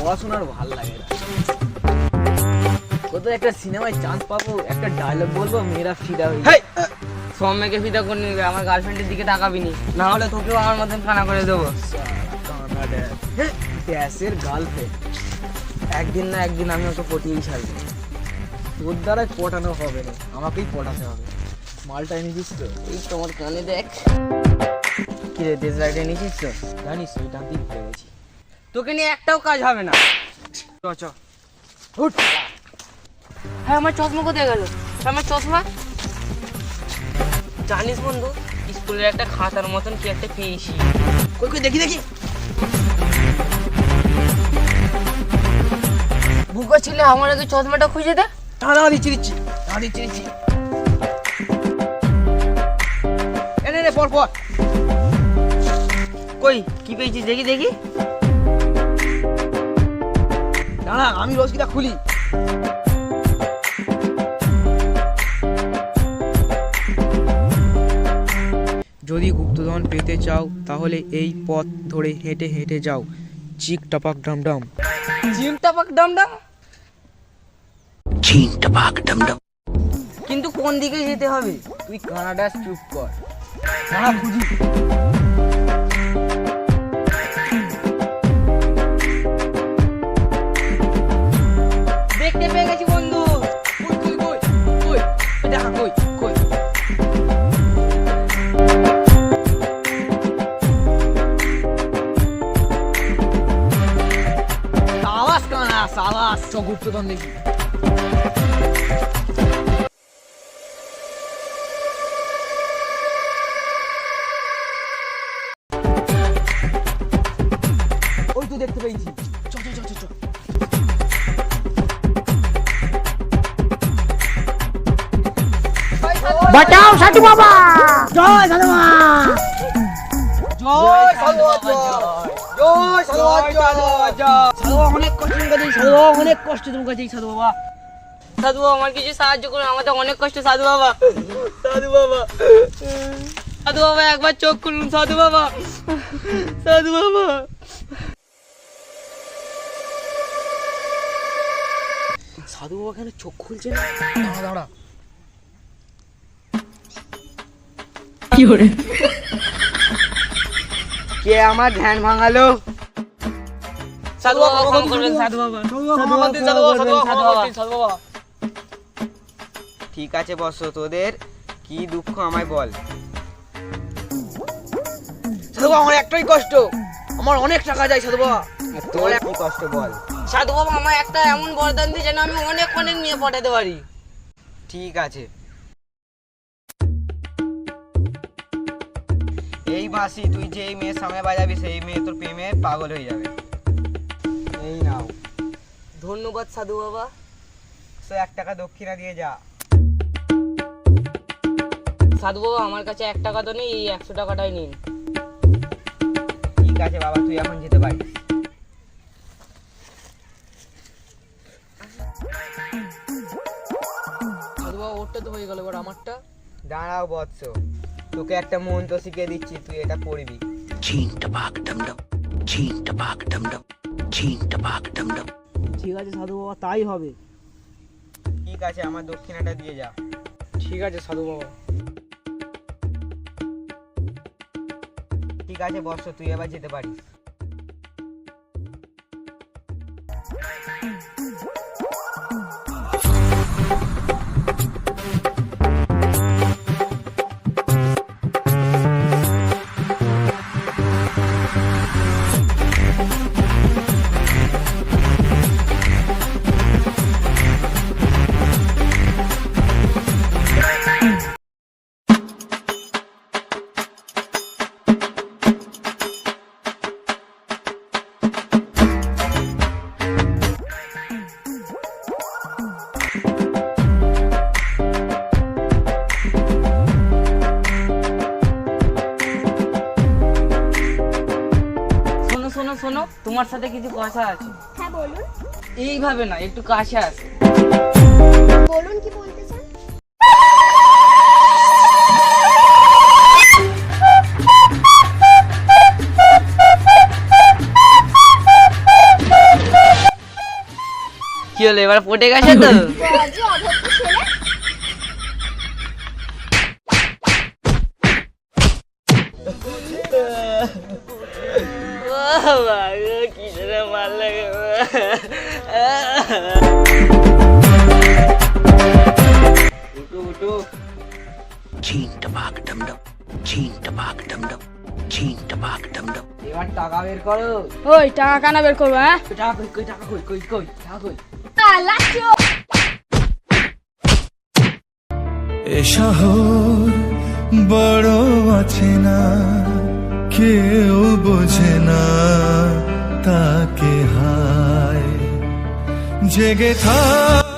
পড়াশোনার ভালো লাগে না। কোথাও একটা সিনেমায় চান্স পাবো একটা ডায়লগ বলব মেয়েরা ফিদা হয়ে সব মেয়েকে ফিদা করে নিবে আমার গার্লফ্রেন্ডের দিকে তাকাবি নি। না হলে তোকেও আমার মতন কানা করে দেবো। ড্যাশের গার্লফ্রেন্ড একদিন না একদিন আমি ওকে পটিয়েই ছাড়বো। তোর দ্বারাই পটানো হবে না আমাকেই পটাতে হবে। মালটা এনেছিস তো? এই তোমার কানে দেখ। কি রে দেশ লাইটে নিয়েছিস তো জানিস ওইটা দিক পেরেছি। তোকে নিয়ে একটাও কাজ হবে না। চ চ। হ্যাঁ আমার চশমা কোথায় গেল? আমার চশমা? জানিস বন্ধু, স্কুলের একটা খাতার মতন কি একটা পেয়েছি। কই কই, দেখি দেখি। বুকা ছিলে, আমার আগে চশমাটা খুঁজে দে। দাঁড়া দিচ্ছি দিচ্ছি দাঁড়া দিচ্ছি দিচ্ছি এনে নে পর পর। কই, কি পেয়েছিস? দেখি দেখি। দাঁড়া আমি রসগিটা খুলি। যদি গুপ্তধন পেতে চাও তাহলে এই পথ ধরে হেঁটে হেঁটে যাও। চিক টপাক ডাম ডাম। চিমটা পাক ডাম ডাম? কিন্তু কোন দিকে যেতে হবে? তুই কানাডা চুপ কর। দাঁড়া খুঁজি। গুপ্তধন দেখি ওই তো দেখতে পেয়েছি। চ চ চ চ বাঁচাও সাধু বাবা। জয় সাধু মা জয় সাধুবাবা জয় জয় সাধুবাবা জয়। সাধুবাবা অনেক কষ্ট তোমার কাছে সাধুবাবা অনেক কষ্ট তোমার কাছে সাধুবাবা। সাধু বাবা আমার কিছু সাহায্য করুন আমাদের অনেক কষ্ট সাধু বাবা সাধু বাবা সাধু বাবা একবার চোখ খুলুন সাধু বাবা সাধু বাবা সাধুবাবা কেন চোখ খুলছে না? দাঁড়া দাঁড়া। কে আমার ধ্যান ভাঙালো? সাধু বাবা ক্ষমা করবেন সাধু বাবা। সাধু বাবা ঠিক আছে বস তোদের কি দুঃখ আমায় বল। সাধুবাবা আমার একটাই কষ্ট। আমার অনেক টাকা যায় সাধুবাবা তোর কি কষ্ট বল। সাধু বাবা আমার একটা এমন বরদান দিয়ে যেন আমি অনেক অনেক মেয়ে পটাতে পারি। ঠিক আছে। এই বাসি তুই যে এই মেয়ের সামনে বাজাবি সেই মেয়ে তোর প্রেমে পাগল হয়ে যাবে। ধন্যবাদ সাধু বাবা। সে এক টাকা দক্ষিণা দিয়ে যা। সাধু বাবা আমার কাছে এক টাকা তো নেই এই একশো টাকাটাই নিন। ঠিক আছে বাবা তুই এখন যেতে পারিস। সাধুবাবা ওরটা তো হয়ে গেল এবার আমারটা। দাঁড়াও বৎস তোকে একটা মন্ত্র শিখিয়ে দিচ্ছি তুই এটা পড়বি। ঠিক আছে সাধু বাবা, তাই হবে। ঠিক আছে, আমার দক্ষিণাটা দিয়ে যা। ঠিক আছে সাধু বাবা। ঠিক আছে, বস তুই এবার যেতে পারিস। তোমার সাথে কিছু কথা আছে। হ্যাঁ বলুন। এইভাবে না একটু কাছে আসো। বলুন কি বলতে চান? কি হলো এবার পটে গেছে তো? ছেলে কিসের মারলে উঠু উঠু এবার টাকা বের করো। ওই টাকা কানা বের করব হ্যাঁ? টাকা কই কই টাকা কই কই কই টাকা কই? পালাচ্ছো এ শহর বড় আছে না কেউ বোঝে না তাকে। জেগে থাক।